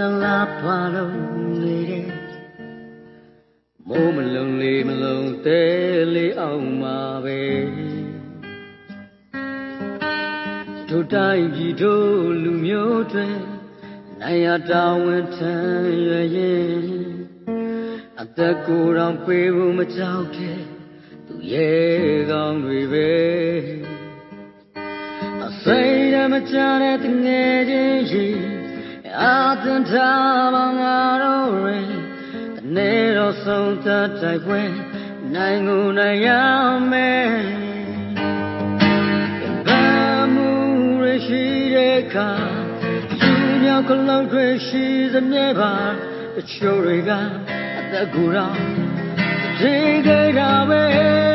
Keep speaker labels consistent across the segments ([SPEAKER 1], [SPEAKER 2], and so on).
[SPEAKER 1] တဲ့စိတ်လှလာပါလို့နေတဲ့မိုးမလုံးလေးမလုံးတဲလေးအောင်မှာပဲတို့တိုင်းပြည်တို့လူမျိုးတွေနိုင်ရတာဝန်ထမ်းရရင်အသက်ကိုယ်တော်ပေးဖို့မကြောက်တဲ့သူရဲ့ကောင်းတွေပဲအစိမ်းရမချတဲ့တငယ်ချင်းရှိ အာသင်ထားပါငါတို့ရင်တနေ့တော့ဆုံးသက်တိုက်ပွဲနိုင်ကိုနိုင်ရမယ်ဘာမှုရရှိတဲ့အခါယူမြောက်ကလုံးတွေရှိသမျှပါတချို့တွေကအသက်ကိုယ်တော်ဒီကေတာပဲ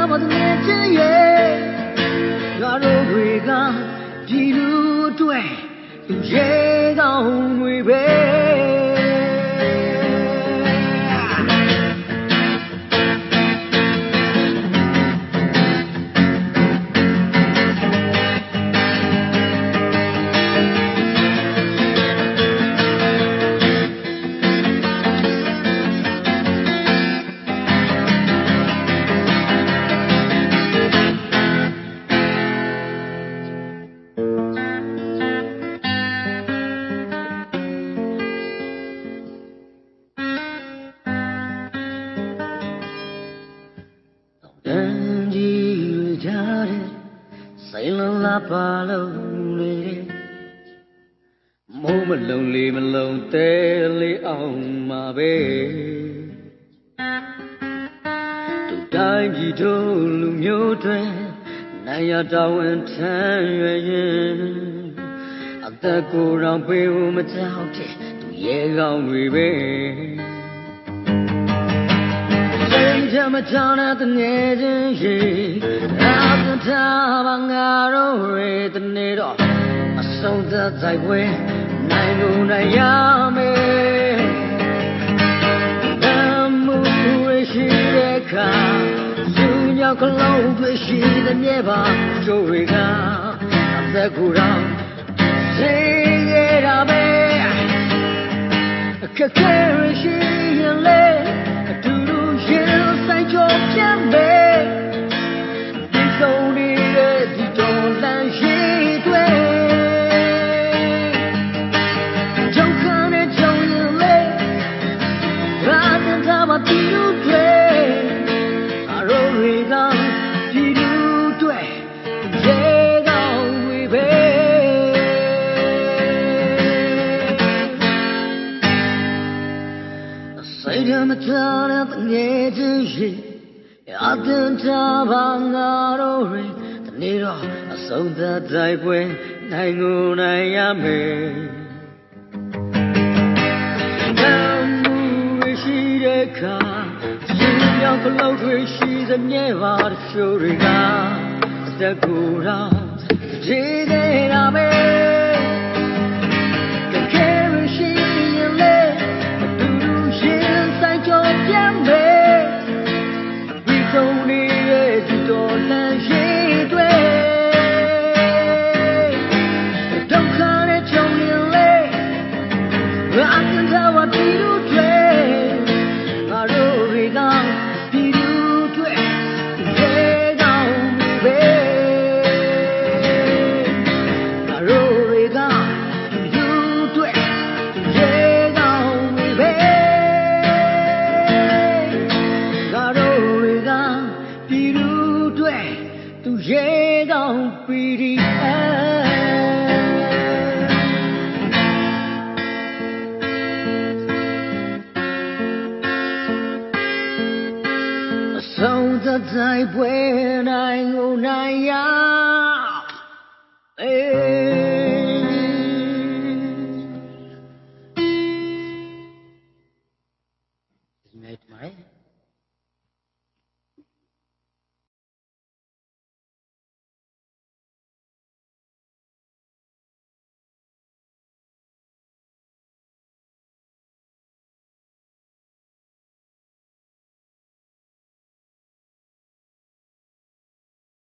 [SPEAKER 1] အတင်ထားမတဲ့ချင်ရဲ့ငါတို့တွေကဒီလူအတွက်ရေကောင်းတွေပဲ စိတ်လုံးလာပါလို့လေမိုးမလုံးလေးမလုံးတဲလေးအောင်မှာပဲသူတိုင်းပြည်တို့လူမျိုးတွေနိုင်ရတာဝန်ထမ်းရရင်အသက်ကိုယ်တော်ပေးဖို့မကြောက်တဲ့သူရဲ့ကောင်းတွေပဲ စိတ်ချမချောင်းတဲ့တငယ်ချင်းရှိအာသထားပါငါတို့ရေတနေ့တော့အဆုံးသက်ဆိုင်ပွဲနိုင်လို့နိုင်ရမယ်နမှုရရှိတဲ့အခါသူညောက်ကလုံးတွေရှိတဲ့မြေပါကျိုးတွေကအသက်ကိုယ်တော်စိတ်ရတာပဲအခက်ခဲရရှိရင်လေ စိတ်ဓမ္မထားတဲ့တငယ်ချင်းရှိအတင်ထားပါငါတို့ရင်းဒီနေ့တော့အဆုံးသတ်တိုက်ပွဲနိုင်ကိုနိုင်ရမယ်တမ်းမှုရရှိတဲ့အခါယူမြော ဆုံးသတ်တိုင်းပွဲနိုင်ကိုနို